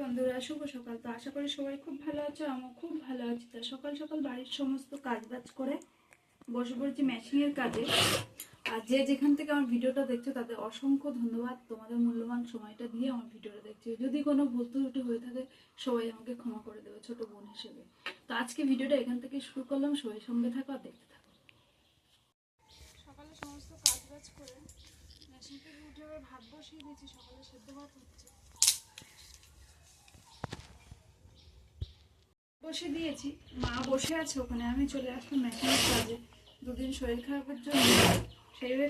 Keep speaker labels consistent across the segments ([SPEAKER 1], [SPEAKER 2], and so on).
[SPEAKER 1] বন্ধুরা, শুভ সকাল। তো আশা করি সবাই খুব ভালো আছো, আমিও খুব ভালো আছি। তা সকাল সকাল বাড়ির সমস্ত কাজ বাজ করে বসে পড়েছি মেশিনের কাজে। আর যে যেখান থেকে আমার ভিডিওটা দেখছ, তাদের অসংখ্য ধন্যবাদ। তোমাদের মূল্যবান সময়টা দিয়ে আমার ভিডিওটা দেখছ। যদি কোনো ভুল ত্রুটি হয়ে থাকে, সবাই আমাকে ক্ষমা করে দেবে ছোট বোন হিসেবে। তো আজকে ভিডিওটা এখান থেকে শুরু করলাম। সবাই সঙ্গে থাকো আর দেখতে থাকো। সকালে সমস্ত কাজ বাজ করে ভাত বসিয়ে দিয়েছি। সকালে সেদ্ধ ভাত হচ্ছে। বসে দিয়েছি। মা বসে আছে, ওখানে আমি চলে আসলাম মেশিনের কাজে। দুদিন শরীর খারাপের জন্য সেইভাবে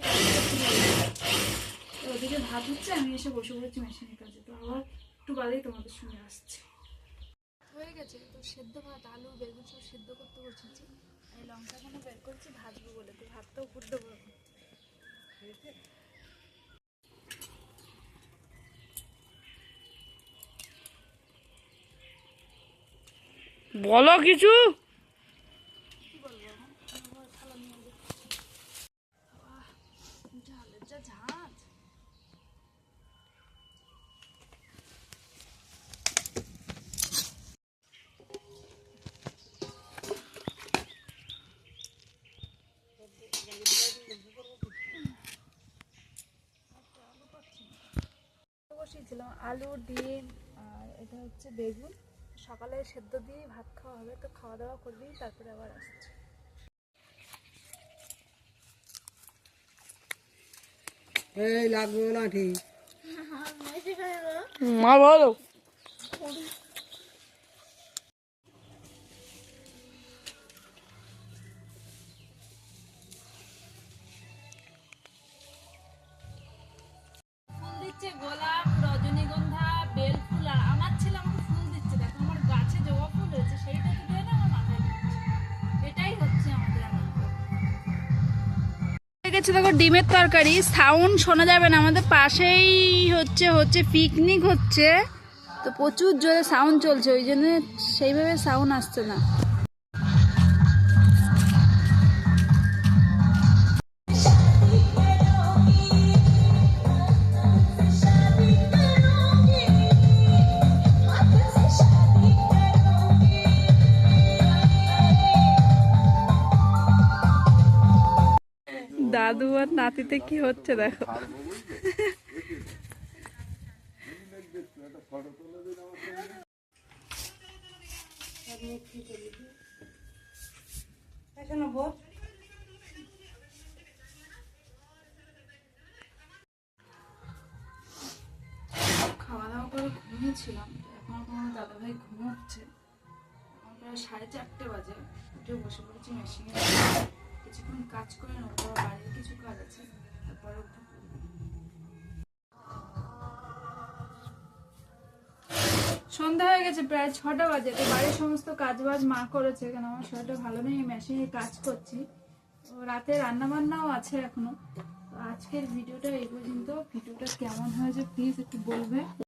[SPEAKER 1] তো ওদিকে ভাত হচ্ছে, আমি এসে বসে পড়েছি মেশিনের কাজে। তো আবার একটু বাদেই তোমাদের সঙ্গে আসছে। হয়ে গেছে, তো সেদ্ধ ভাত, আলু, বেগুন সব সেদ্ধ করতে বসেছি। এই লঙ্কাগুলো বের করছি? ভাজবো বলে, তো ভাতটাও উপর দেবো এখন।
[SPEAKER 2] বলো কিছু
[SPEAKER 1] কি বলব এখন? আবার থালা নিয়ে যাই। আহ, ঝালের ঝাঁজ বসিয়েছিলাম আলু ডিম আর এটা হচ্ছে বেগুন। সকালে সেদ্ধ দিয়ে ভাত খাওয়া হবে তো খাওয়া দাওয়া করবি তারপরে আবার আসছি।
[SPEAKER 3] এই লাগবে না ঠিক
[SPEAKER 2] মা বলো।
[SPEAKER 1] ফুল গেছে দেখো, ডিমের তরকারি। সাউন্ড শোনা যাবে না, আমাদের পাশেই হচ্ছে হচ্ছে পিকনিক হচ্ছে। তো প্রচুর জোরে সাউন্ড চলছে, ওই জন্য সেইভাবে সাউন্ড আসছে না।
[SPEAKER 2] দাদু আর নাতিতে কি হচ্ছে দেখো।
[SPEAKER 1] খাওয়া দাওয়া করে ঘুমিয়েছিলাম এখন আমার দাদাভাই ঘুমোচ্ছে। এখন প্রায় সাড়ে চারটে বাজে, উঠে বসে পড়েছি মেশিনে কিছুক্ষণ কাজ করে নেব বাড়ির কিছু কাজ আছে সন্ধ্যা হয়ে গেছে, প্রায় ছটা বাজে, তো বাড়ির সমস্ত কাজ বাজ মা করেছে কেন? আমার শরীরটা ভালো নেই মেশিনে কাজ করছি। তো রাতে রান্না বান্নাও আছে এখনও। আজকের ভিডিওটা এই পর্যন্ত। ভিডিওটা কেমন হয়েছে প্লিজ একটু বলবে।